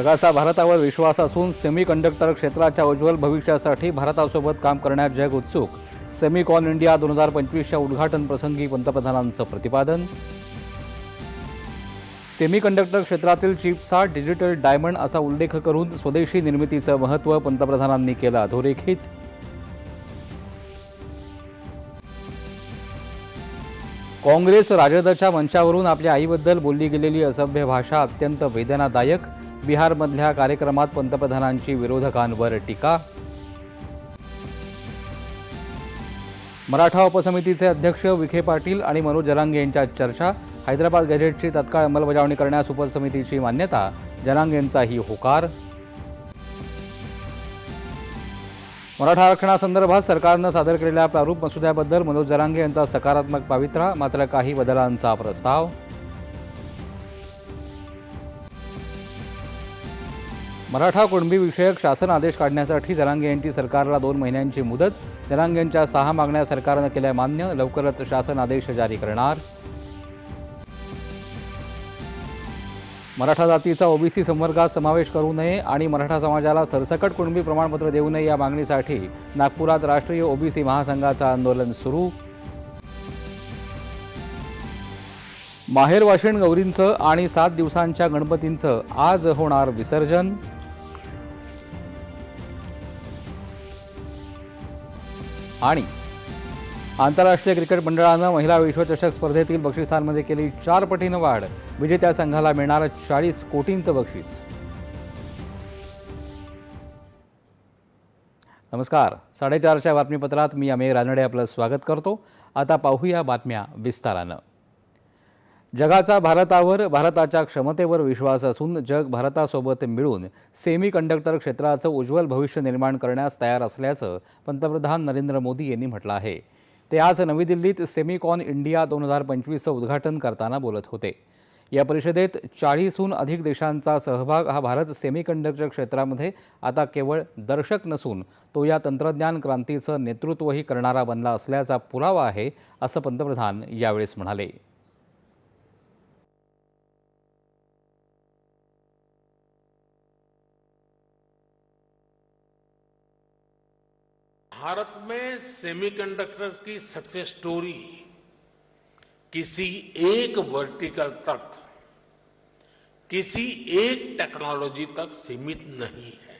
जगाचा भारतावर विश्वास असून सेमी कंडक्टर क्षेत्राच्या उज्ज्वल भविष्यासाठी भारतासोबत काम करण्यात जग उत्सुक. सेमिकॉन इंडिया दोन हजार पंचवीसच्या उद्घाटन प्रसंगी पंतप्रधानांचं प्रतिपादन. सेमीकंडक्टर क्षेत्रातील चिप्सचा डिजिटल डायमंड असा उल्लेख करून स्वदेशी निर्मितीचं महत्त्व पंतप्रधानांनी केलं अधोरेखित. काँग्रेस राजदच्या मंचावरून आपल्या आईबद्दल बोलली गेलेली असभ्य भाषा अत्यंत वेदनादायक. बिहारमधल्या कार्यक्रमात पंतप्रधानांची विरोधकांवर टीका. मराठा उपसमितीचे अध्यक्ष विखे पाटील आणि मनोज जरांगे यांच्यात चर्चा. हैदराबाद गॅझेटची तत्काळ अंमलबजावणी करण्यास उपसमितीची मान्यता. जरांगेंचाही होकार. मराठा आरक्षणासंदर्भात सरकारनं सादर केलेल्या प्रारूप मसुद्याबद्दल मनोज जरांगे यांचा सकारात्मक पावित्रा मात्र काही बदलांचा प्रस्ताव. मराठा कुणबी विषयक शासन आदेश काढण्यासाठी जरांगे यांची सरकारला दोन महिन्यांची मुदत जरांगेंच्या सहा मागण्या सरकारनं केल्या मान्य लवकरच शासन आदेश जारी करणार. मराठा जातीचा ओबीसी संवर्गात समावेश करू नये आणि मराठा समाजाला सरसकट कुणबी प्रमाणपत्र देऊ नये या मागणीसाठी नागपुरात राष्ट्रीय ओबीसी महासंघाचं आंदोलन सुरू. माहेर वाशिण गौरींचं आणि सात दिवसांच्या गणपतींचं आज होणार विसर्जन. आणि आंतरराष्ट्रीय क्रिकेट मंडळानं महिला विश्वचषक स्पर्धेतील बक्षिसांमध्ये केली चार पटीनं वाढ. विजेत्या संघाला मिळणार चाळीस कोटींचं बक्षीस. नमस्कार. साडेचारच्या बातमीपत्रात मी अमेय रानडे आपलं स्वागत करतो. आता पाहूया बातम्या विस्तारानं. जगाचा भारतावर भारताच्या क्षमतेवर विश्वास असून जग भारतासोबत मिळून सेमी कंडक्टर क्षेत्राचं उज्ज्वल भविष्य निर्माण करण्यास तयार असल्याचं पंतप्रधान नरेंद्र मोदी यांनी म्हटलं आहे. ते आज नवी दिल्लीत सेमिकॉन इंडिया दोन हजार पंचवीसचं उद्घाटन करताना बोलत होते. या परिषदेत चाळीसहून अधिक देशांचा सहभाग हा भारत सेमीकंडक्टर क्षेत्रामध्ये आता केवळ दर्शक नसून तो या तंत्रज्ञान क्रांतीचं नेतृत्वही करणारा बनला असल्याचा पुरावा आहे असं पंतप्रधान यावेळेस म्हणाले. भारत में सेमीकंडक्टर्स की सक्सेस स्टोरी किसी एक वर्टिकल तक, किसी एक टेक्नोलॉजी तक सीमित नहीं है।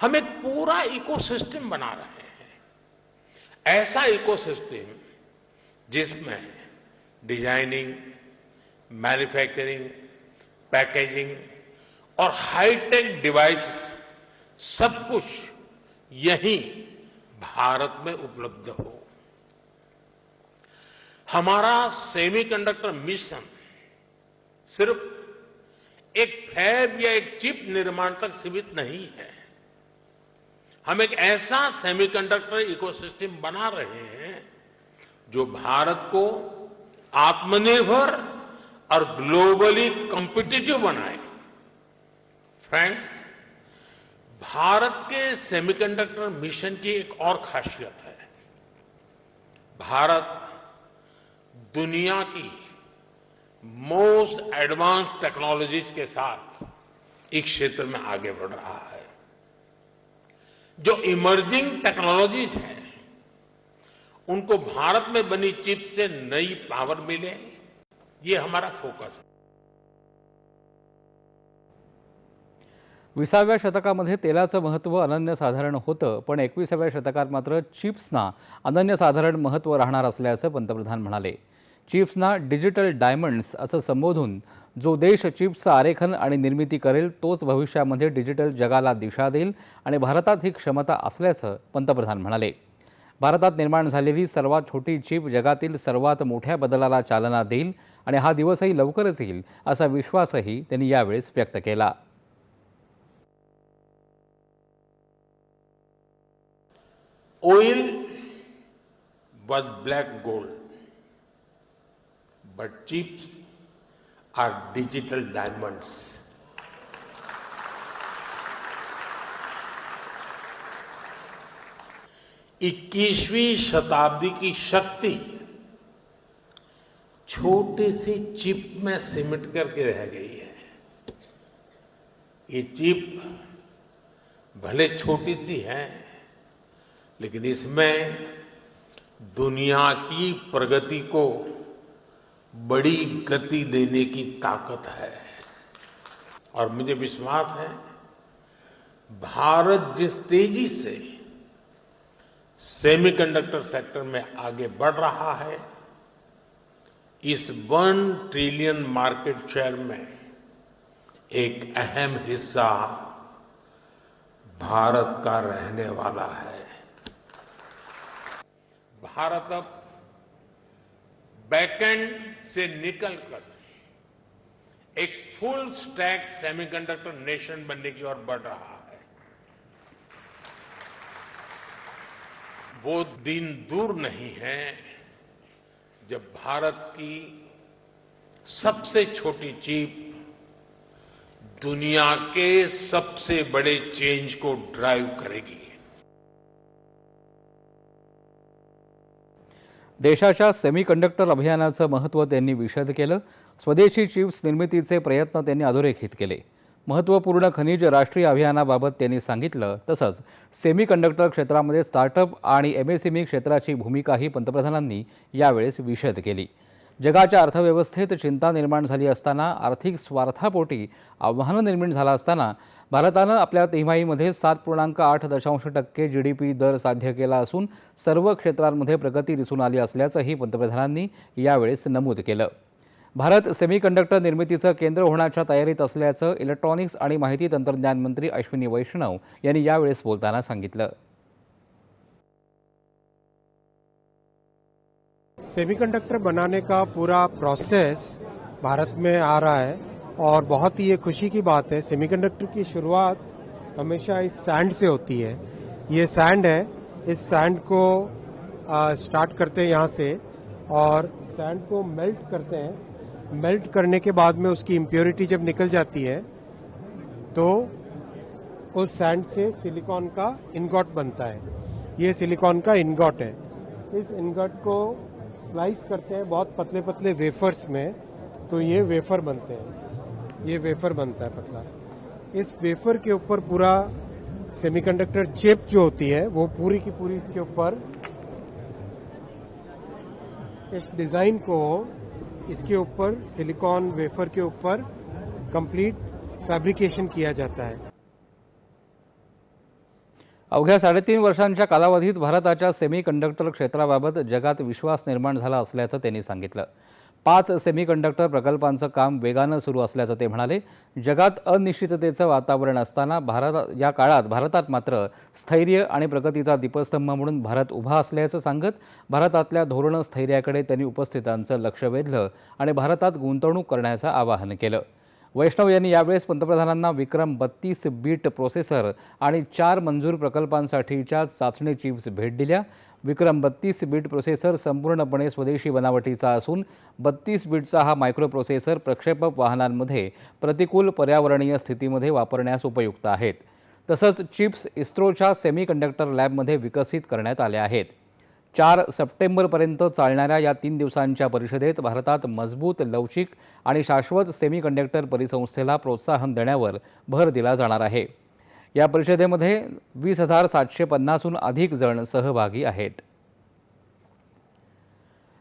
हम एक पूरा इकोसिस्टम बना रहे हैं। ऐसा इकोसिस्टम जिसमें डिज़ाइनिंग मैन्युफैक्चरिंग पैकेजिंग और हाईटेक डिवाइस सब कुछ यही भारत में उपलब्ध हो। हमारा सेमीकंडक्टर मिशन सिर्फ़ एक फैब या एक चिप निर्माण तक सीमित नहीं है। हम एक ऐसा सेमीकंडक्टर इकोसिस्टम बना रहे हैं जो भारत को आत्मनिर्भर और ग्लोबली कॉम्पिटिटिव बनाए। फ्रेंड्स भारत के सेमीकंडक्टर मिशन की एक और खासियत है। भारत दुनिया की मोस्ट एडवांस टेक्नोलॉजीज़ के साथ इस क्षेत्र में आगे बढ़ रहा है। जो इमर्जिंग टेक्नोलॉजीज़ हैं, उनको भारत में बनी चिप से नई पावर मिले, ये हमारा फोकस है। विसाव्या शतकामध्ये तेलाचं महत्त्व अनन्यसाधारण होतं पण एकविसाव्या शतकात मात्र चिप्सना अनन्यसाधारण महत्त्व राहणार असल्याचं पंतप्रधान म्हणाले. चिप्सना डिजिटल डायमंड्स असं संबोधून जो देश चिप्सचं आरेखन आणि निर्मिती करेल तोच भविष्यामध्ये डिजिटल जगाला दिशा देईल आणि भारतात ही क्षमता असल्याचं पंतप्रधान म्हणाले. भारतात निर्माण झालेली सर्वात छोटी चिप जगातील सर्वात मोठ्या बदलाला चालना देईल आणि हा दिवसही लवकरच येईल असा विश्वासही त्यांनी यावेळेस व्यक्त केला. Oil was black gold, but chips are digital diamonds. इक्कीसवीं शताब्दी की शक्ति छोटी सी चिप में सिमट करके रह गई है ये चिप भले छोटी सी है लेकिन इसमें दुनिया की प्रगति को बड़ी गति देने की ताकत है। और मुझे विश्वास है, भारत जिस तेज़ी से सेमीकंडक्टर सेक्टर में आगे बढ़ रहा है, इस वन ट्रिलियन मार्केट शेयर में एक अहम हिस्सा भारत का रहने वाला है। भारत अब बैकएंड से निकलकर एक फुल स्टैक सेमीकंडक्टर नेशन बनने की ओर बढ़ रहा है। वो दिन दूर नहीं है जब भारत की सबसे छोटी चीप दुनिया के सबसे बड़े चेंज को ड्राइव करेगी। देशाच्या सेमीकंडक्टर अभियानाचं महत्त्व त्यांनी विशद केलं. स्वदेशी चिप्स निर्मितीचे प्रयत्न त्यांनी अधोरेखित केले. महत्त्वपूर्ण खनिज राष्ट्रीय अभियानाबाबत त्यांनी सांगितलं. तसंच सेमीकंडक्टर क्षेत्रामध्ये स्टार्टअप आणि एमएसएमई क्षेत्राची भूमिकाही पंतप्रधानांनी यावेळेस विशद केली. जगाच्या अर्थव्यवस्थेत चिंता निर्माण झाली असताना आर्थिक स्वार्थापोटी आव्हानं निर्माण झाला असताना भारतानं आपल्या तिमाहीमध्ये सात पूर्णांक आठ दशांश टक्के जी डी पी दर साध्य केला असून सर्व क्षेत्रांमध्ये प्रगती दिसून आली असल्याचंही पंतप्रधानांनी यावेळेस नमूद केलं. भारत सेमीकंडक्टर निर्मितीचं केंद्र होण्याच्या तयारीत असल्याचं इलेक्ट्रॉनिक्स आणि माहिती तंत्रज्ञान मंत्री अश्विनी वैष्णव यांनी यावेळेस बोलताना सांगितलं. सेमीकंडक्टर बनाने का पूरा प्रोसेस भारत में आ रहा है और बहुत ही ये खुशी की बात है सेमीकंडक्टर की शुरुआत हमेशा इस सैंड से होती है। ये सैंड है इस सैंड को आ, स्टार्ट करते हैं यहाँ से और सैंड को मेल्ट करते हैं। मेल्ट करने के बाद में उसकी इम्प्योरिटी जब निकल जाती है तो उस सैंड से सिलिकॉन का इनगॉट बनता है। ये सिलिकॉन का इनगॉट है। इस इनगॉट को स्लाइस करते हैं बहुत पतले पतले वेफर्स में तो ये वेफर बनते हैं। ये वेफर बनता है पतला। इस वेफर के ऊपर पूरा सेमीकंडक्टर चिप जो होती है, वो पूरी की पूरी इसके ऊपर इस डिज़ाइन को, इसके ऊपर सिलिकॉन वेफर के ऊपर कंप्लीट फैब्रिकेशन किया जाता है। अवघ्या साडेतीन वर्षांच्या कालावधीत भारताच्या सेमीकंडक्टर क्षेत्राबाबत जगात विश्वास निर्माण झाला असल्याचं त्यांनी सांगितलं. पाच सेमीकंडक्टर प्रकल्पांचं काम वेगानं सुरू असल्याचं ते म्हणाले. जगात अनिश्चिततेचं वातावरण असताना भारत या काळात भारतात मात्र स्थैर्य आणि प्रगतीचा दीपस्तंभ म्हणून भारत उभा असल्याचं सांगत भारतातल्या धोरण स्थैर्याकडे त्यांनी उपस्थितांचं लक्ष वेधलं आणि भारतात गुंतवणूक करण्याचं आवाहन केलं. वैष्णव यांनी यावेळेस पंतप्रधानांना विक्रम बत्तीस बीट प्रोसेसर आणि चार मंजूर प्रकल्पांसाठीच्या चाचणी चिप्स भेट दिल्या. विक्रम बत्तीस बीट प्रोसेसर संपूर्णपणे स्वदेशी बनावटीचा असून बत्तीस बीटचा हा मायक्रो प्रोसेसर प्रक्षेपक वाहनांमध्ये प्रतिकूल पर्यावरणीय स्थितीमध्ये वापरण्यास उपयुक्त आहेत. तसंच चिप्स इस्रोच्या सेमीकंडक्टर लॅबमध्ये विकसित करण्यात आल्या आहेत. चार सप्टेंबरपर्यंत चालणाऱ्या या तीन दिवसांच्या परिषदेत भारतात मजबूत लवचिक आणि शाश्वत सेमीकंडक्टर परिसंस्थेला प्रोत्साहन देण्यावर भर दिला जाणार आहे. या परिषदेमध्ये वीस हजार सातशे पन्नासहून अधिक जण सहभागी आहेत.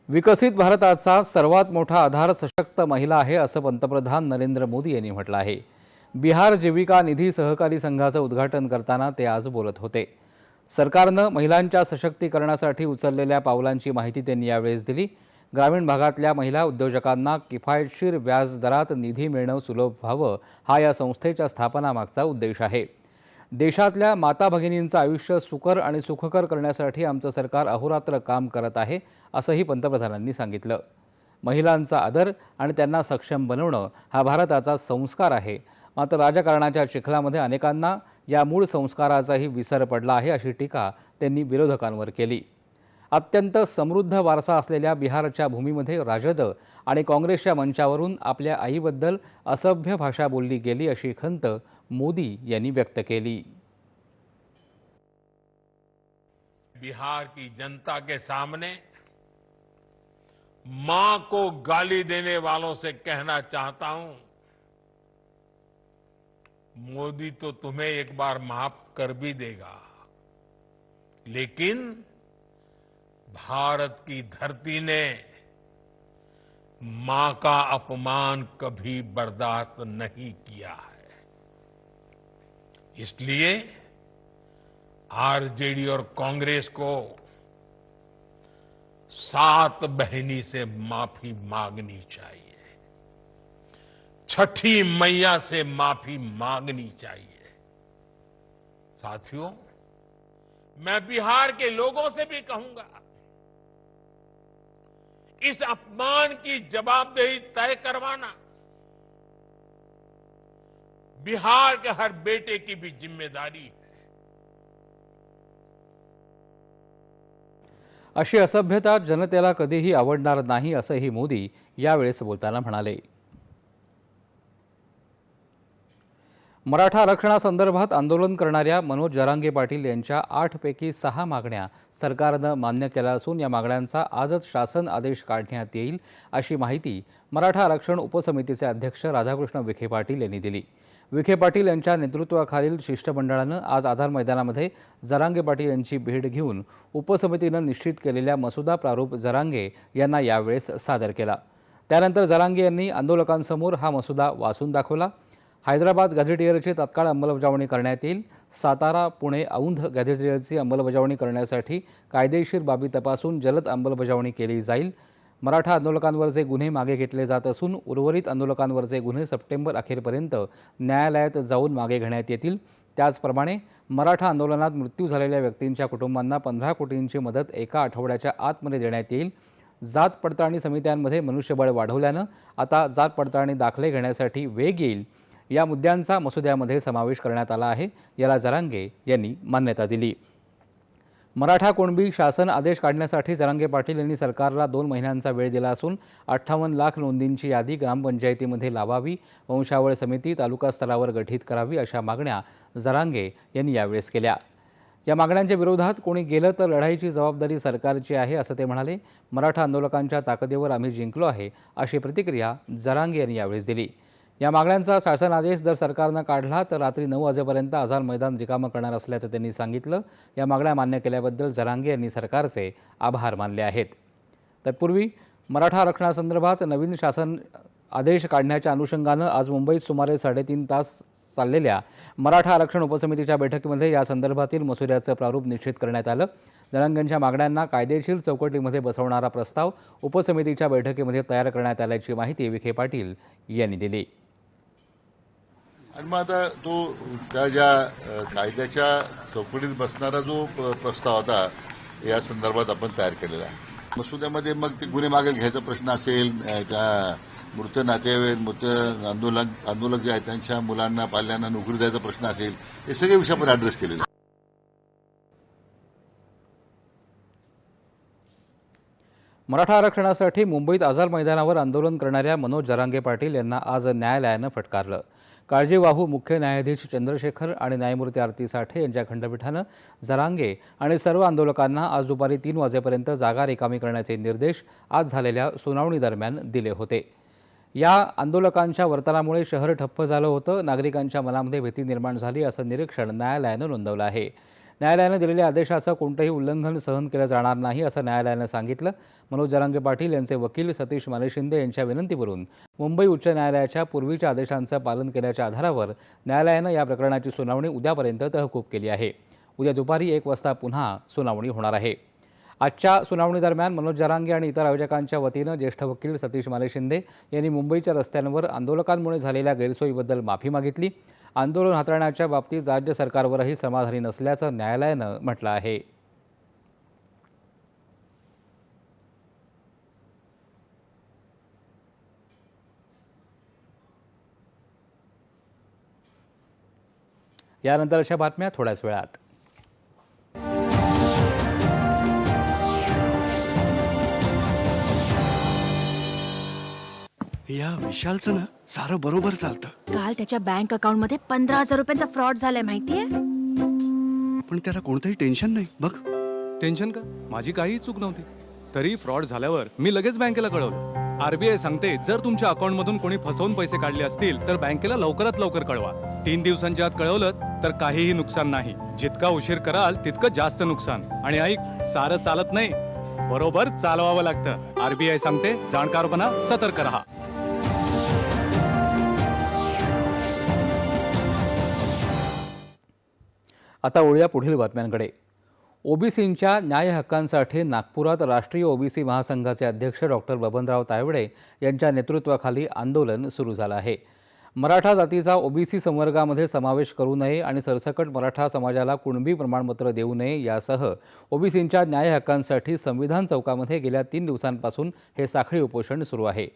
विकसित भारताचा सर्वात मोठा आधार सशक्त महिला आहे असं पंतप्रधान नरेंद्र मोदी यांनी म्हटलं आहे. बिहार जीविका निधी सहकारी संघाचं उद्घाटन करताना ते आज बोलत होते. सरकारनं महिलांच्या सशक्तीकरणासाठी उचललेल्या पावलांची माहिती त्यांनी यावेळेस दिली. ग्रामीण भागातल्या महिला उद्योजकांना किफायतशीर व्याजदरात निधी मिळणं सुलभ व्हावं हा या संस्थेच्या स्थापनामागचा उद्देश आहे. देशातल्या माता भगिनींचं आयुष्य सुकर आणि सुखकर करण्यासाठी आमचं सरकार अहोरात्र काम करत आहे असंही पंतप्रधानांनी सांगितलं. महिलांचा आदर आणि त्यांना सक्षम बनवणं हा भारताचा संस्कार आहे मात्र राजकारणाच्या चिखलामध्ये अनेकांना या मूळ संस्काराचाही विसर पडला आहे अशी टीका त्यांनी विरोधकांवर केली. अत्यंत समृद्ध वारसा असलेल्या बिहारच्या भूमीमध्ये राजद आणि काँग्रेसच्या मंचावरून आपल्या आईबद्दल असभ्य भाषा बोलली गेली अशी खंत मोदी यांनी व्यक्त केली. बिहार की जनता के सामने मां को गाली देने वालों से कहना चाहता हूं। मोदी तो तुम्हें एक बार माफ़ कर भी देगा। लेकिन भारत की धरती ने माँ का अपमान कभी बर्दाश्त नहीं किया है। इसलिए आरजेडी और कांग्रेस को सात बहनी से माफ़ी मांगनी चाहिए। छठी मैया से माफ़ी मांगनी चाहिए। साथियों, मैं बिहार के लोगों से भी कहूँगा, इस अपमान की जवाबदेही तय करवाना, बिहार के हर बेटे की भी ज़िम्मेदारी है। अशी असभ्यता जनतेला कधीही आवडणार नाही, असंही मोदी यावेळेस बोलताना म्हणाले. मराठा आरक्षणासंदर्भात आंदोलन करणाऱ्या मनोज जरांगे पाटील यांच्या आठपैकी सहा मागण्या सरकारनं मान्य केल्या असून या मागण्यांचा आजच शासन आदेश काढण्यात येईल अशी माहिती मराठा आरक्षण उपसमितीचे अध्यक्ष राधाकृष्ण विखे पाटील यांनी दिली. विखे पाटील यांच्या नेतृत्वाखालील शिष्टमंडळानं आज आधार मैदानामध्ये जरांगे पाटील यांची भेट घेऊन उपसमितीनं निश्चित केलेल्या मसुदा प्रारूप जरांगे यांना यावेळेस सादर केला. त्यानंतर जरांगे यांनी आंदोलकांसमोर हा मसुदा वाचून दाखवला. हैदराबाद गॅझेटियरची तत्काळ अंमलबजावणी करण्यात येईल. सातारा पुणे औंध गॅझेटियरची अंमलबजावणी करण्यासाठी कायदेशीर बाबी तपासून जलद अंमलबजावणी केली जाईल. मराठा आंदोलकांवरचे गुन्हे मागे घेतले जात असून उर्वरित आंदोलकांवरचे गुन्हे सप्टेंबर अखेरपर्यंत न्यायालयात जाऊन मागे घेण्यात येतील. त्याचप्रमाणे मराठा आंदोलनात मृत्यू झालेल्या व्यक्तींच्या कुटुंबांना पंधरा कोटींची मदत एका आठवड्याच्या आतमध्ये देण्यात येईल. जात पडताळणी समित्यांमध्ये मनुष्यबळ वाढवल्यानं आता जात पडताळणी दाखले घेण्यासाठी वेग येईल. या मुद्द्यांचा मसुद्यामध्ये समावेश करण्यात आला आहे. याला जरांगे यांनी मान्यता दिली. मराठा कुणबी शासन आदेश काढण्यासाठी जरांगे पाटील यांनी सरकारला दोन महिन्यांचा वेळ दिला असून अठ्ठावन्न लाख नोंदींची यादी ग्रामपंचायतीमध्ये लावावी वंशावळ समिती तालुका स्तरावर गठीत करावी अशा मागण्या जरांगे यांनी यावेळेस केल्या. या मागण्यांच्या विरोधात कोणी गेलं तर लढाईची जबाबदारी सरकारची आहे असं ते म्हणाले. मराठा आंदोलकांच्या ताकदीवर आम्ही जिंकलो आहे अशी प्रतिक्रिया जरांगे यांनी यावेळेस दिली. या मागण्यांचा शासन आदेश जर सरकारनं काढला तर रात्री नऊ वाजेपर्यंत आझाद मैदान रिकामं करणार असल्याचं त्यांनी सांगितलं. या मागण्या मान्य केल्याबद्दल जरांगे यांनी सरकारचे आभार मानले आहेत. तत्पूर्वी मराठा आरक्षणासंदर्भात नवीन शासन आदेश काढण्याच्या अनुषंगानं आज मुंबईत सुमारे साडेतीन तास चाललेल्या मराठा आरक्षण उपसमितीच्या बैठकीमध्ये या संदर्भातील मसुद्याचं प्रारूप निश्चित करण्यात आलं. जरांगेंच्या मागण्यांना कायदेशीर चौकटीमध्ये बसवणारा प्रस्ताव उपसमितीच्या बैठकीमध्ये तयार करण्यात आल्याची माहिती विखे पाटील यांनी दिली. आणि मग आता तो त्या ज्या कायद्याच्या चौकटीत बसणारा जो प्र- प्रस्ताव होता या संदर्भात आपण तयार केलेला आहे. मसुद्यामध्ये मग ते गुन्हे मागे घ्यायचा प्रश्न असेल त्या मृत नातेवाईक मृत आंदोलक आंदोलक जे आहेत त्यांच्या मुलांना पाल्यांना नोकरी द्यायचा प्रश्न असेल हे सगळे विषय आपण अॅड्रेस केलेले मराठा आरक्षणासाठी मुंबईत आझाद मैदानावर आंदोलन करणाऱ्या मनोज जरांगे पाटील यांना आज न्यायालयानं फटकारलं. काळजीवाहू मुख्य न्यायाधीश चंद्रशेखर आणि न्यायमूर्ती आरती साठे यांच्या खंडपीठानं जरांगे आणि सर्व आंदोलकांना आज दुपारी तीन वाजेपर्यंत जागा रिकामी करण्याचे निर्देश आज झालेल्या सुनावणीदरम्यान दिले होते. या आंदोलकांच्या वर्तनामुळे शहर ठप्प झालं होतं. नागरिकांच्या मनामध्ये भीती निर्माण झाली असं निरीक्षण न्यायालयानं नोंदवलं आहे. न्यायालयानं दिलेल्या आदेशाचं कोणतंही उल्लंघन सहन केलं जाणार नाही असं न्यायालयानं सांगितलं. मनोज जरांगे पाटील यांचे वकील सतीश मालेशिंदे यांच्या विनंतीवरून मुंबई उच्च न्यायालयाच्या पूर्वीच्या आदेशांचं पालन केल्याच्या आधारावर न्यायालयानं या प्रकरणाची सुनावणी उद्यापर्यंत तहकूब केली आहे. उद्या दुपारी एक वाजता पुन्हा सुनावणी होणार आहे. आजच्या सुनावणीदरम्यान मनोज जरांगे आणि इतर आयोजकांच्या वतीनं ज्येष्ठ वकील सतीश मालेशिंदे यांनी मुंबईच्या रस्त्यांवर आंदोलकांमुळे झालेल्या गैरसोयीबद्दल माफी मागितली. आंदोलन हाताळण्याच्या बाबतीत राज्य सरकारवरही समाधानी नसल्याचं न्यायालयानं म्हटलं आहे. यानंतर अशा बातम्या थोड्याच वेळात. या विशालचं ना सारं बरोबर चालतं. काल त्याच्या बँक अकाउंटमध्ये पंधरा हजार रुपयांचा फ्रॉड झालाय माहितीये? पण त्याला कोणतंही टेन्शन नाही. बघ. टेन्शन का? माझी काहीही चूक नव्हती. तरी फ्रॉड झाल्यावर मी लगेच बँकेला कळवलं. आरबीआय सांगते जर तुमच्या अकाउंटमधून कोणी फसवून पैसे काढले असतील तर बँकेला लवकरात लवकर कळवा. तीन दिवसांच्या आत कळवलं तर काहीही नुकसान नाही. जितका उशीर कराल तितकं जास्त नुकसान. आणि ऐक सारं चालत नाही. बरोबर चालवावं लागतं. आरबीआय सांगते जाणकारपणा सतर्क रहा. आता वळूया पुढील बातम्यांकडे. ओबीसींच्या न्याय हक्कांसाठी नागपुरात राष्ट्रीय ओबीसी महासंघाचे अध्यक्ष डॉक्टर बबनराव तायवडे यांच्या नेतृत्वाखाली आंदोलन सुरू झालं आहे. मराठा जातीचा ओबीसी संवर्गामध्ये समावेश करू नये आणि सरसकट मराठा समाजाला कुणबी प्रमाणपत्र देऊ नये यासह ओबीसींच्या न्याय हक्कांसाठी संविधान चौकामध्ये गेल्या तीन दिवसांपासून हे साखळी उपोषण सुरू आहे.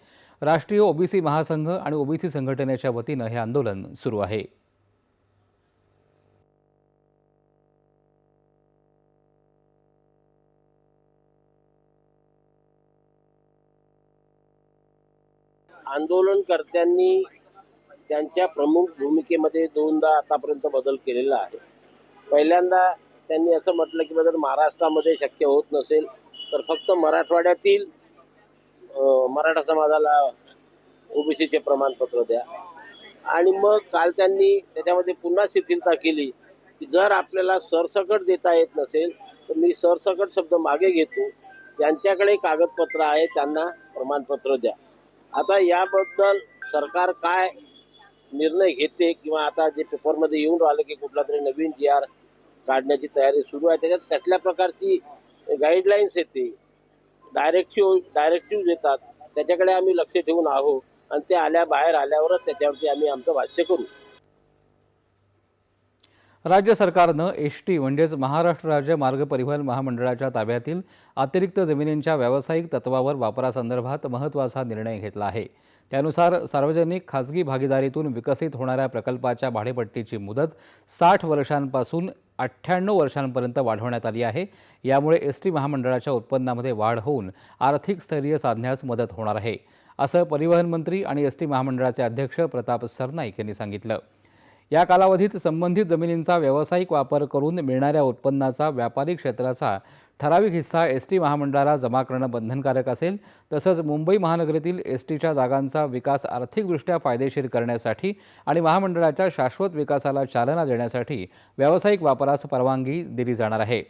राष्ट्रीय ओबीसी महासंघ आणि ओबीसी संघटनेच्या वतीनं हे आंदोलन सुरू आहे. आंदोलनकर्त्यांनी त्यांच्या प्रमुख भूमिकेमध्ये दोनदा आतापर्यंत बदल केलेला आहे. पहिल्यांदा त्यांनी असं म्हटलं की जर महाराष्ट्रामध्ये शक्य होत नसेल तर फक्त मराठवाड्यातील मराठा समाजाला ओबीसीचे प्रमाणपत्र द्या. आणि मग काल त्यांनी त्याच्यामध्ये पुन्हा शिथिलता केली की जर आपल्याला सरसकट देता येत नसेल तर मी सरसकट शब्द मागे घेतो. ज्यांच्याकडे कागदपत्र आहे त्यांना प्रमाणपत्र द्या. आता याबद्दल सरकार काय निर्णय घेते किंवा आता जे पेपरमध्ये येऊन राहिलं की कुठला तरी नवीन जी आर काढण्याची तयारी सुरू आहे त्याच्यात कसल्या प्रकारची गाईडलाईन्स येते. डायरेक्टिव्ह डायरेक्टिव्ह येतात. त्याच्याकडे आम्ही लक्ष ठेवून आहोत आणि ते आल्या बाहेर आल्यावरच त्याच्यावरती आम्ही आमचं भाष्य करू. राज्य सरकारनं एस टी म्हणजेच महाराष्ट्र राज्य मार्ग परिवहन महामंडळाच्या ताब्यातील अतिरिक्त जमिनींच्या व्यावसायिक तत्वावर वापरासंदर्भात महत्त्वाचा निर्णय घेतला आहे. त्यानुसार सार्वजनिक खाजगी भागीदारीतून विकसित होणाऱ्या प्रकल्पाच्या भाडेपट्टीची मुदत साठ वर्षांपासून अठ्ठ्याण्णव वर्षांपर्यंत वाढवण्यात आली आहे. यामुळे एस टी महामंडळाच्या उत्पन्नामध्ये वाढ होऊन आर्थिक स्थैर्य साधण्यास मदत होणार आहे असं परिवहन मंत्री आणि एस टी महामंडळाचे अध्यक्ष प्रताप सरनाईक यांनी सांगितलं. या कालावधीत संबंधित जमिनींचा व्यावसायिक वापर करून मिळणाऱ्या उत्पन्नाचा व्यापारी क्षेत्राचा ठराविक हिस्सा एस टी महामंडळाला जमा करणं बंधनकारक असेल. तसंच मुंबई महानगरीतील एस टीच्या जागांचा विकास आर्थिकदृष्ट्या फायदेशीर करण्यासाठी आणि महामंडळाच्या शाश्वत विकासाला चालना देण्यासाठी व्यावसायिक वापरास परवानगी दिली जाणार आहे.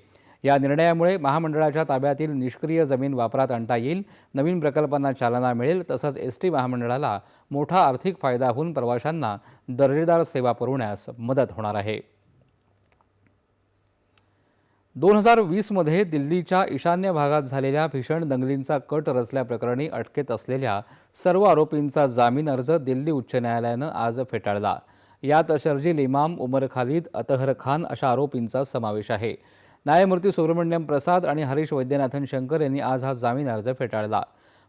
या निर्णयामुळे महामंडळाच्या ताब्यातील निष्क्रिय जमीन वापरात आणता येईल नवीन प्रकल्पांना चालना मिळेल तसंच एस टी महामंडळाला मोठा आर्थिक फायदा होऊन प्रवाशांना दर्जेदार सेवा पुरवण्यास मदत होणार आहे. दोन हजार वीसमध्ये दिल्लीच्या ईशान्य भागात झालेल्या भीषण दंगलींचा कट रचल्याप्रकरणी अटकेत असलेल्या सर्व आरोपींचा जामीन अर्ज दिल्ली उच्च न्यायालयानं आज फेटाळला. यात शर्जील इमाम उमर खालिद अतहर खान अशा आरोपींचा समावेश आहे. न्यायमूर्ती सुब्रमण्यम प्रसाद आणि हरीश वैद्यनाथन शंकर यांनी आज हा जामीन अर्ज फेटाळला.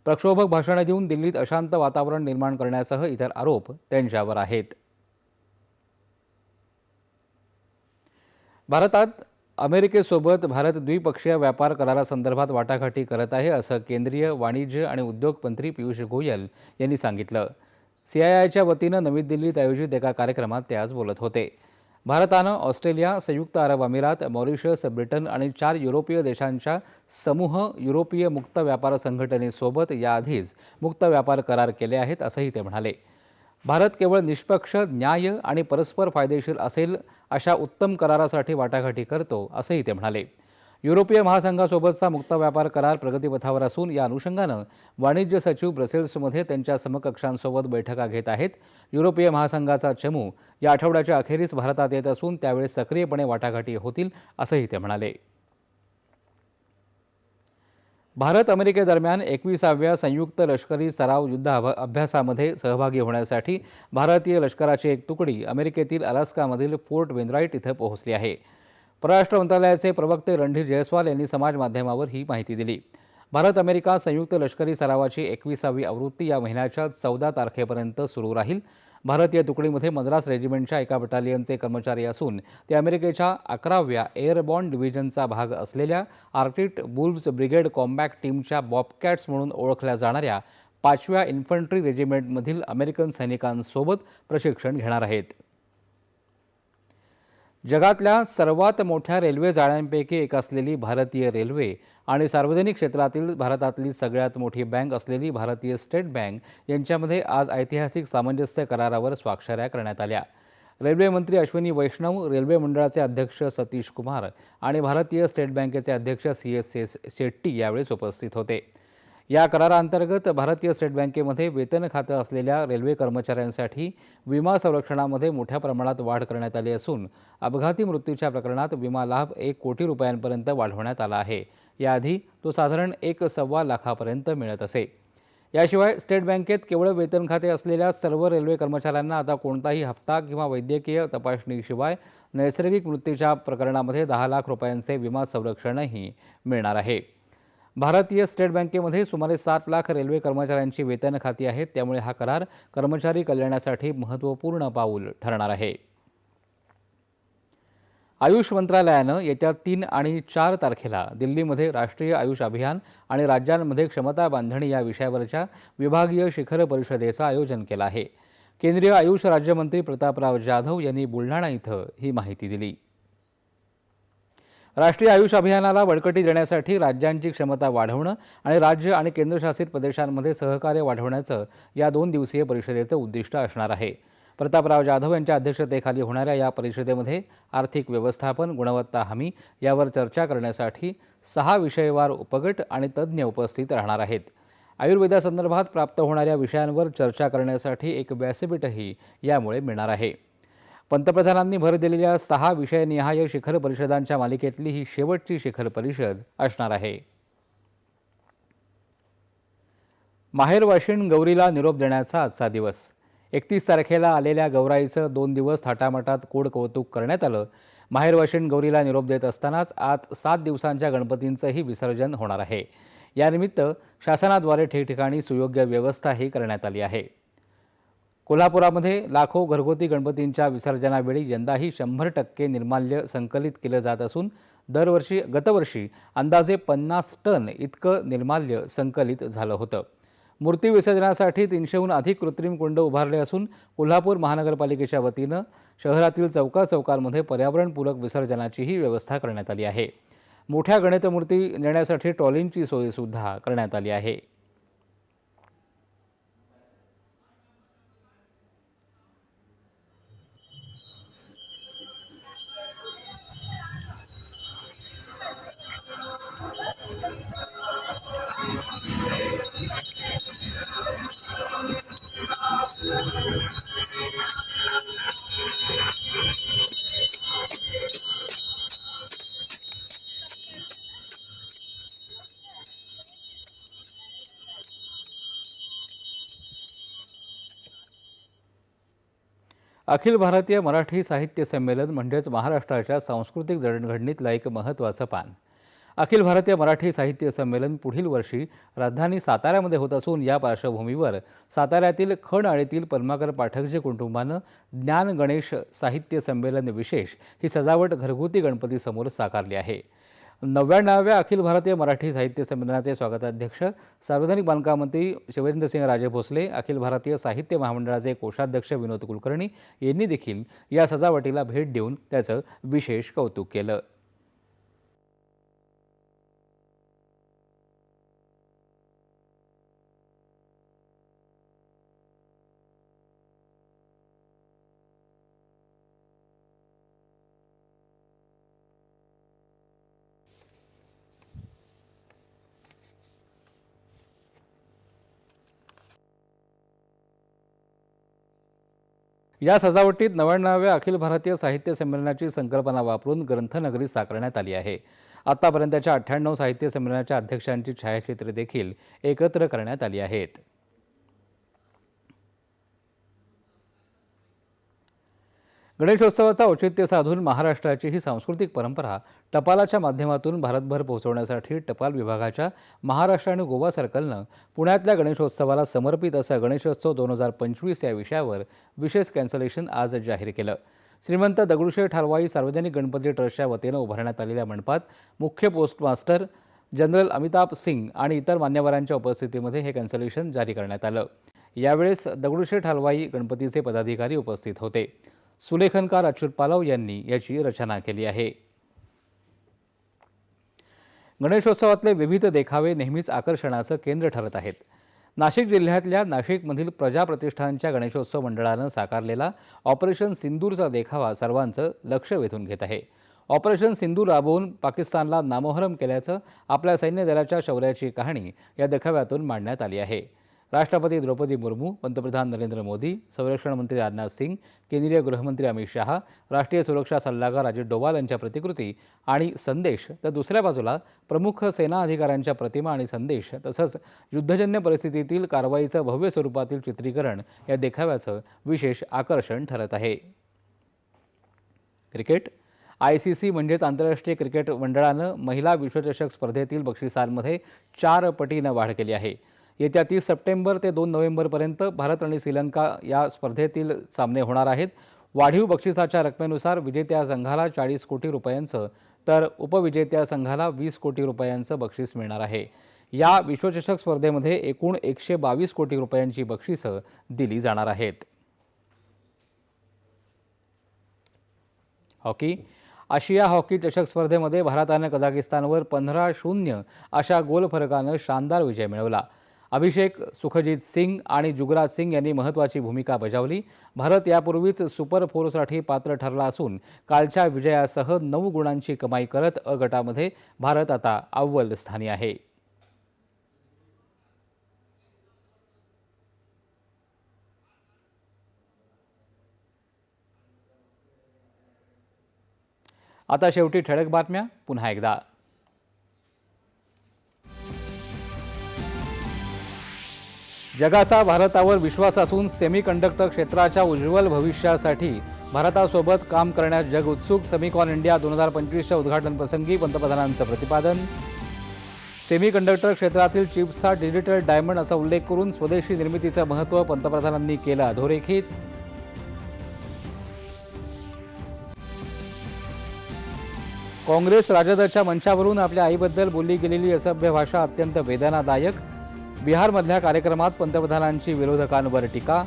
प्रक्षोभक भाषणं देऊन दिल्लीत अशांत वातावरण निर्माण करण्यासह इतर आरोप त्यांच्यावर आहेत. भारतात अमेरिकेसोबत भारत द्विपक्षीय व्यापार करारासंदर्भात वाटाघाटी करत आहे असं केंद्रीय वाणिज्य आणि उद्योग मंत्री पियुष गोयल यांनी सांगितलं. सीआयआयच्या वतीनं नवी दिल्लीत आयोजित एका कार्यक्रमात ते आज बोलत होते. भारतानं ऑस्ट्रेलिया संयुक्त अरब अमिरात मॉरिशस ब्रिटन आणि चार युरोपीय देशांच्या समूह युरोपीय मुक्त व्यापार संघटनेसोबत याआधीच मुक्त व्यापार करार केले आहेत असंही ते म्हणाले. भारत केवळ निष्पक्ष न्याय आणि परस्पर फायदेशीर असेल अशा उत्तम करारासाठी वाटाघाटी करतो असंही ते म्हणाले. युरोपीय महासंघासोबतचा मुक्त व्यापार करार प्रगतीपथावर असून या अनुषंगानं वाणिज्य सचिव ब्रसेल्समध्ये त्यांच्या समकक्षांसोबत बैठका घेत आहेत. युरोपीय महासंघाचा चमू या आठवड्याच्या अखेरीस भारतात येत असून त्यावेळी सक्रियपणे वाटाघाटी होतील असंही ते म्हणाले. भारत अमेरिकेदरम्यान एकविसाव्या संयुक्त लष्करी सराव युद्ध अभ्यासामध्ये सहभागी होण्यासाठी भारतीय लष्कराची एक तुकडी अमेरिकेतील अलास्कामधील फोर्ट वेनराईट इथं पोहोचली आहे. परराष्ट्र मंत्रालयाचे प्रवक्ते रणधीर जयस्वाल यांनी समाज माध्यमावर ही माहिती दिली. भारत अमेरिका संयुक्त लष्करी सरावाची एकविसावी आवृत्ती या महिन्याच्या चौदा तारखेपर्यंत सुरू राहील. भारतीय तुकडीमध्ये मद्रास रेजिमेंटच्या एका बटालियनचे कर्मचारी असून ते अमेरिकेच्या अकराव्या एअरबॉर्न डिव्हिजनचा भाग असलेल्या आर्किट बुल्व्स ब्रिगेड कॉम्बॅक्ट टीमच्या बॉबकॅट्स म्हणून ओळखल्या जाणाऱ्या पाचव्या इन्फंट्री रेजिमेंटमधील अमेरिकन सैनिकांसोबत प्रशिक्षण घेणार आहेत. जगातल्या सर्वात मोठ्या रेल्वे जाळ्यांपैकी एक असलेली भारतीय रेल्वे आणि सार्वजनिक क्षेत्रातील भारतातली सगळ्यात मोठी बँक असलेली भारतीय स्टेट बँक यांच्यामध्ये आज ऐतिहासिक सामंजस्य करारावर स्वाक्षऱ्या करण्यात आल्या. रेल्वे मंत्री अश्विनी वैष्णव रेल्वे मंडळाचे अध्यक्ष सतीश कुमार आणि भारतीय स्टेट बँकेचे अध्यक्ष सी एस एस शेट्टी यावेळेस उपस्थित होते. या कराराअंतर्गत भारतीय स्टेट बँकेमध्ये वेतन खातं असलेल्या रेल्वे कर्मचाऱ्यांसाठी विमा संरक्षणामध्ये मोठ्या प्रमाणात वाढ करण्यात आली असून अपघाती मृत्यूच्या प्रकरणात विमा लाभ एक कोटी रुपयांपर्यंत वाढवण्यात आला आहे. याआधी तो साधारण एक सव्वा लाखापर्यंत मिळत असे. याशिवाय स्टेट बँकेत केवळ वेतन खाते असलेल्या सर्व रेल्वे कर्मचाऱ्यांना आता कोणताही हप्ता किंवा वैद्यकीय तपासणीशिवाय नैसर्गिक मृत्यूच्या प्रकरणामध्ये दहा लाख रुपयांचे विमा संरक्षणही मिळणार आहे. भारतीय स्टेट बँकेमध्ये सुमारे सात लाख रेल्वे कर्मचाऱ्यांची वेतन खाती आहेत. त्यामुळे हा करार कर्मचारी कल्याणासाठी महत्त्वपूर्ण पाऊल ठरणार आहे. आयुष मंत्रालयानं येत्या तीन आणि चार तारखेला दिल्लीमध्ये राष्ट्रीय आयुष अभियान आणि राज्यांमध्ये क्षमता बांधणी या विषयावरच्या विभागीय शिखर परिषदेचं आयोजन केलं आहे. केंद्रीय आयुष राज्यमंत्री प्रतापराव जाधव यांनी बुलढाणा इथं ही माहिती दिली. राष्ट्रीय आयुष अभियानाला बळकटी देण्यासाठी राज्यांची क्षमता वाढवणं आणि राज्य आणि केंद्रशासित प्रदेशांमध्ये सहकार्य वाढवण्याचं या दोन दिवसीय परिषदेचं उद्दिष्ट असणार आहे. प्रतापराव जाधव यांच्या अध्यक्षतेखाली होणाऱ्या या परिषदेमध्ये आर्थिक व्यवस्थापन गुणवत्ता हमी यावर चर्चा करण्यासाठी सहा विषयवार उपगट आणि तज्ज्ञ उपस्थित राहणार आहेत. आयुर्वेदासंदर्भात प्राप्त होणाऱ्या विषयांवर चर्चा करण्यासाठी एक व्यासपीठही यामुळे मिळणार आहे. पंतप्रधानांनी भर दिलेल्या सहा विषयनिहाय शिखर परिषदांच्या मालिकेतली ही शेवटची शिखर परिषद असणार आहे. माहेर वाशिण गौरीला निरोप देण्याचा आजचा दिवस. एकतीस तारखेला आलेल्या गौराईचं दोन दिवस थाटामाटात कोड कौतुक करण्यात आलं. माहेर वाशिण गौरीला निरोप देत असतानाच आज सात दिवसांच्या गणपतींचंही विसर्जन होणार आहे. यानिमित्त शासनाद्वारे ठिकठिकाणी सुयोग्य व्यवस्थाही करण्यात आली आहे. कोल्हापुरामध्ये लाखो घरगुती गणपतींच्या विसर्जनावेळी यंदाही शंभर टक्के निर्माल्य संकलित केलं जात असून दरवर्षी गतवर्षी अंदाजे पन्नास टन इतकं निर्माल्य संकलित झालं होतं. मूर्ती विसर्जनासाठी तीनशेहून अधिक कृत्रिम कुंड उभारले असून कोल्हापूर महानगरपालिकेच्या वतीनं शहरातील चौका चौकांमध्ये पर्यावरणपूरक विसर्जनाचीही व्यवस्था करण्यात आली आहे. मोठ्या गणितमूर्ती नेण्यासाठी ट्रॉलींची सोयसुद्धा करण्यात आली आहे. अखिल भारतीय मराठी साहित्य संमेलन म्हणजेच महाराष्ट्राच्या सांस्कृतिक जडणघडणीतला एक महत्त्वाचं पान. अखिल भारतीय मराठी साहित्य संमेलन पुढील वर्षी राजधानी साताऱ्यामध्ये होत असून या पार्श्वभूमीवर साताऱ्यातील खण आळीतील पद्माकर पाठकजी कुटुंबानं ज्ञान गणेश साहित्य संमेलन विशेष ही सजावट घरगुती गणपतीसमोर साकारली आहे. नव्याण्णव्या अखिल भारतीय मराठी साहित्य संमेलनाचे स्वागताध्यक्ष सार्वजनिक बांधकाम मंत्री शिवेंद्रसिंह राजे भोसले अखिल भारतीय साहित्य महामंडळाचे कोषाध्यक्ष विनोद कुलकर्णी यांनी देखील या सजावटीला भेट देऊन त्याचं विशेष कौतुक केलं. या सजावटीत नव्याण्णव्या अखिल भारतीय साहित्य संमेलनाची संकल्पना वापरून ग्रंथनगरी साकारण्यात आली आहे. आतापर्यंतच्या अठ्ठ्याण्णव साहित्य संमेलनाच्या अध्यक्षांची छायाचित्रे देखील एकत्र करण्यात आली आहेत. गणेशोत्सवाचा औचित्य साधून महाराष्ट्राची ही सांस्कृतिक परंपरा टपालाच्या माध्यमातून भारतभर पोहोचवण्यासाठी टपाल विभागाच्या महाराष्ट्र आणि गोवा सर्कलनं पुण्यातल्या गणेशोत्सवाला समर्पित असा गणेशोत्सव दोन हजार पंचवीस या विषयावर विशेष कॅन्सलेशन आज जाहीर केलं. श्रीमंत दगडूशेठ हलवाई सार्वजनिक गणपती ट्रस्टच्या वतीनं उभारण्यात आलेल्या मंडपात मुख्य पोस्टमास्टर जनरल अमिताभ सिंग आणि इतर मान्यवरांच्या उपस्थितीमध्ये हे कॅन्सलेशन जारी करण्यात आलं. यावेळेस दगडूशेठ हलवाई गणपतीचे पदाधिकारी उपस्थित होते. सुलेखनकार अच्युत पालव यांनी याची रचना केली आहे. गणेशोत्सवातले विविध देखावे नेहमीच आकर्षणाचं केंद्र ठरत आहेत. नाशिक जिल्ह्यातल्या नाशिकमधील प्रजा प्रतिष्ठानच्या गणेशोत्सव मंडळानं साकारलेला ऑपरेशन सिंदूरचा देखावा सर्वांचं लक्ष वेधून घेत आहे. ऑपरेशन सिंदूर राबवून पाकिस्तानला नामोहरम केल्याचं आपल्या सैन्य दलाच्या शौर्याची कहाणी या देखाव्यातून मांडण्यात आली आहे. राष्ट्रपती द्रौपदी मुर्मू पंतप्रधान नरेंद्र मोदी संरक्षण मंत्री राजनाथ सिंग केंद्रीय गृहमंत्री अमित शहा राष्ट्रीय सुरक्षा सल्लागार अजित डोवाल यांच्या प्रतिकृती आणि संदेश तर दुसऱ्या बाजूला प्रमुख सेना अधिकाऱ्यांच्या प्रतिमा आणि संदेश तसंच युद्धजन्य परिस्थितीतील कारवाईचं भव्य स्वरूपातील चित्रीकरण या देखाव्याचं विशेष आकर्षण ठरत आहे. क्रिकेट. आय सी सी म्हणजेच आंतरराष्ट्रीय क्रिकेट मंडळानं महिला विश्वचषक स्पर्धेतील बक्षिसांमध्ये चार पटीनं वाढ केली आहे. येत्या तीस सप्टेंबर ते दोन नोव्हेंबरपर्यंत भारत आणि श्रीलंका या स्पर्धेतील सामने होणार आहेत. वाढीव बक्षिसाच्या रकमेनुसार विजेत्या संघाला चाळीस कोटी रुपयांचं तर उपविजेत्या संघाला वीस कोटी रुपयांचं बक्षीस मिळणार आहे. या विश्वचषक स्पर्धेमध्ये एकूण एकशे बावीस कोटी रुपयांची बक्षिसं दिली जाणार आहेत. हॉकी. आशिया हॉकी चषक स्पर्धेमध्ये भारतानं कझाकिस्तानवर पंधरा शून्य अशा गोल फरकानं शानदार विजय मिळवला. अभिषेक सुखजित सिंग आणि जुगराज सिंग यांनी महत्त्वाची भूमिका बजावली. भारत यापूर्वीच सुपर फोरसाठी पात्र ठरला असून कालच्या विजयासह नऊ गुणांची कमाई करत अ गटामध्ये भारत आता अव्वल स्थानी आहे. आता शेवटी ठळक बातम्या. पुन्हा एकदा. जगाचा भारतावर विश्वास असून सेमीकंडक्टर क्षेत्राच्या उज्ज्वल भविष्यासाठी भारतासोबत काम करण्यास जग उत्सुक. सेमिकॉन इंडिया दोन हजार पंचवीसच्या उद्घाटन प्रसंगी पंतप्रधानांचं प्रतिपादन. सेमीकंडक्टर क्षेत्रातील चिप्सचा डिजिटल डायमंड असा उल्लेख करून स्वदेशी निर्मितीचं महत्त्व पंतप्रधानांनी केलं अधोरेखित. काँग्रेस राजदच्या मंचावरून आपल्या आईबद्दल बोलली गेलेली असभ्य भाषा अत्यंत वेदनादायक. बिहारमधल्या कार्यक्रमात पंतप्रधानांची विरोधकांवर टीका.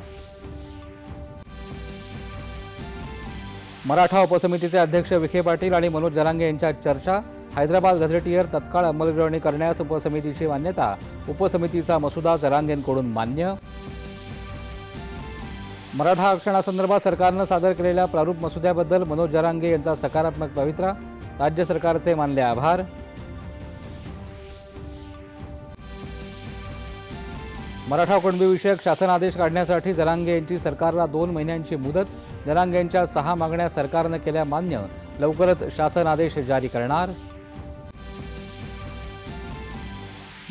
मराठा उपसमितीचे अध्यक्ष विखे पाटील आणि मनोज जरांगे यांच्यात चर्चा. हैदराबाद गझेटियर तत्काळ अंमलबजावणी करण्यास उपसमितीची मान्यता. उपसमितीचा मसुदा जरांगेंकडून मान्य. मराठा आरक्षणासंदर्भात सरकारनं सादर केलेल्या प्रारूप मसुद्याबद्दल मनोज जरांगे यांचा सकारात्मक पवित्रा. राज्य सरकारचे मानले आभार. मराठा कुणबीविषयक शासन आदेश काढण्यासाठी जरांगे यांची सरकारला दोन महिन्यांची मुदत जरांगे यांच्या सहा मागण्या सरकारनं केल्या मान्य लवकरच शासन आदेश जारी करणार.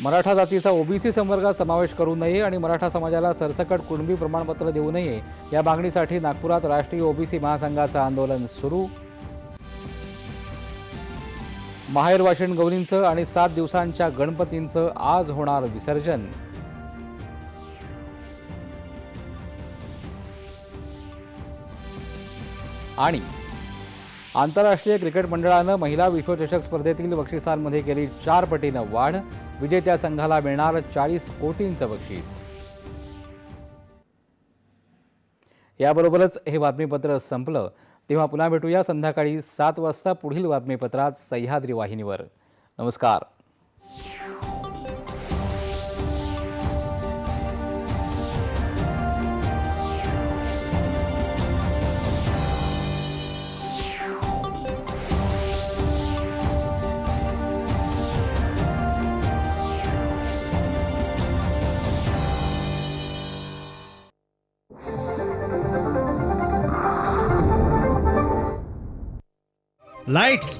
मराठा जातीचा ओबीसी संवर्गात समावेश करू नये आणि मराठा समाजाला सरसकट कुणबी प्रमाणपत्र देऊ नये या मागणीसाठी नागपुरात राष्ट्रीय ओबीसी महासंघाचं आंदोलन सुरू. माहेर वाशिण गौरींचं आणि सात दिवसांच्या गणपतींचं आज होणार विसर्जन. आणि आंतरराष्ट्रीय क्रिकेट मंडळानं महिला विश्वचषक स्पर्धेतील बक्षिसांमध्ये केली चार पटीनं वाढ. विजेत्या संघाला मिळणार चाळीस कोटींचं बक्षीस. याबरोबरच हे बातमीपत्र संपलं. तेव्हा पुन्हा भेटूया संध्याकाळी सात वाजता पुढील बातमीपत्रात सह्याद्री वाहिनीवर. नमस्कार. lights.